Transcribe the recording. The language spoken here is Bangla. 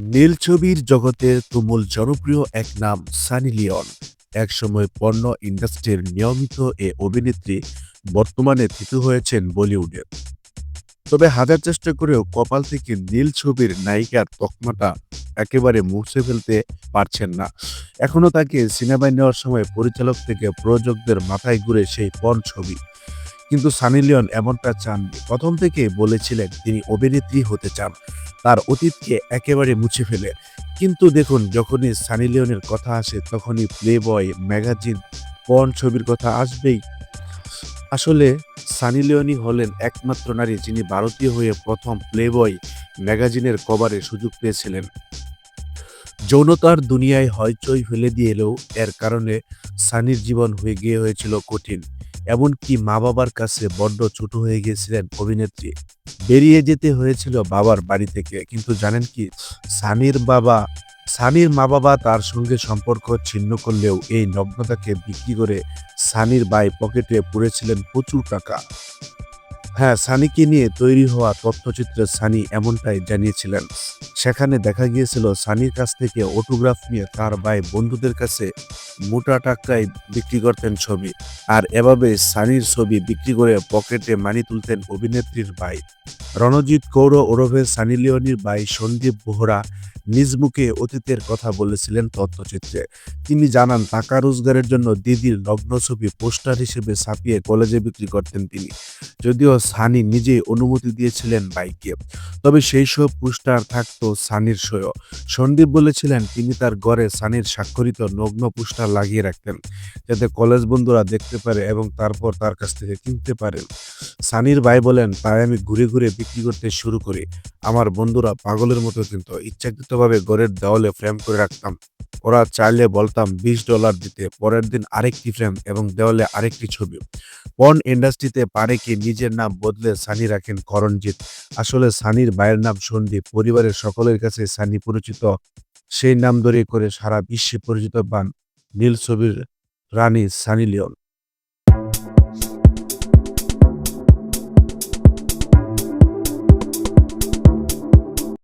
নীল ছবির জগতের তুমুল জনপ্রিয় এক নাম সানি লিওন। একসময় পর্ণ ইন্ডাস্ট্রির নিয়মিত এ অভিনেত্রী বর্তমানে থিতু হয়েছেন বলিউডে। তবে হাজার চেষ্টা করেও কপাল থেকে নীল ছবির নায়িকার তকমাটা একেবারে মুছে ফেলতে পারছেন না। এখনও তাকে সিনেমায় নেওয়ার সময় পরিচালক থেকে প্রযোজকদের মাথায় ঘুরে সেই পণ ছবি। কিন্তু সানি লিওন এমনটা চাননি। প্রথম থেকে বলেছিলেন তিনি অভিনেত্রী হতে চান। তার অতীতকে একেবারে মুছে ফেলে। কিন্তু দেখুন, যখনই সানি লিওনের কথা আসে, তখনই প্লে বয় ম্যাগাজিন পর্ন ছবির কথা আসবেই। আসলে সানি লিওনি হলেন একমাত্র নারী যিনি ভারতীয় হয়ে প্রথম প্লে বয় ম্যাগাজিনের কভারে সুযোগ পেয়েছিলেন। যৌনতার দুনিয়ায় হইচই ফেলে দিয়ে এলেও এর কারণে সানির জীবন হয়ে গিয়ে হয়েছিল কঠিন। এমনকি মা বাবার কাছে বড্ড ছোট হয়ে গিয়েছিলেন অভিনেত্রী। বেরিয়ে যেতে হয়েছিল বাবার বাড়ি থেকে, কিন্তু জানেন কি সানির বাবা সানির মা বাবা তার সঙ্গে সম্পর্ক ছিন্ন করলেও এই নগ্নতাকে বিক্রি করে সানির বাই পকেটে পড়েছিলেন প্রচুর টাকা। হ্যাঁ সানিকে নিয়ে তৈরি হওয়া তথ্যচিত্রে সানি এমনটাই জানিয়েছিলেন। সেখানে দেখা গিয়েছিল সানির কাছ থেকে অটোগ্রাফ নিয়ে তার ভাই বন্ধুদের কাছে মোটা টাকায় বিক্রি করতেন ছবি আর এভাবে সানির ছবি বিক্রি করে পকেটে মানি তুলতেন অভিনেত্রীর ভাই। রণজিৎ কৌর ওরফে সানি লিওনির ভাই সন্দীপ বোহরা নিজ মুখে অতীতের কথা বলেছিলেন তথ্যচিত্রে। তিনি জানান, টাকা রোজগারের জন্য দিদির নগ্ন ছবি, পোস্টার হিসেবে ছাপিয়ে কলেজে বিক্রি করতেন তিনি। যদিও সানি নিজেই অনুমতি দিয়েছিলেন বাইকে তবে সেই সব পোস্টার থাকতো সানির সয়। সন্দীপ বলেছিলেন, তিনি তার ঘরে সানির স্বাক্ষরিত নগ্ন পোস্টার লাগিয়ে রাখতেন, যাতে কলেজ বন্ধুরা দেখতে পারে এবং তারপর তার কাছ থেকে কিনতে পারেন। সানির ভাই বলেন, তাই আমি ঘুরে ঘুরে বিক্রি করতে শুরু করি। আমার বন্ধুরা পাগলের মতো কিন্তু ইচ্ছাকৃতভাবে ঘরের দেওয়ালে ফ্রেম করে রাখতাম। ওরা চাইলে বলতাম, বিশ ডলার দিতে, পরের দিন আরেকটি ফ্রেম এবং দেওয়ালে আরেকটি ছবি। পর্ন ইন্ডাস্ট্রিতে পারে কি নিজের নাম বদলে সানি রাখেন করণজিৎ। আসলে সানির ভাইয়ের নাম সন্দীপ, পরিবারের সকলের কাছে সানি পরিচিত। সেই নাম ধরে করে সারা বিশ্বে পরিচিত পান নীল ছবির রানী সানি লিওন।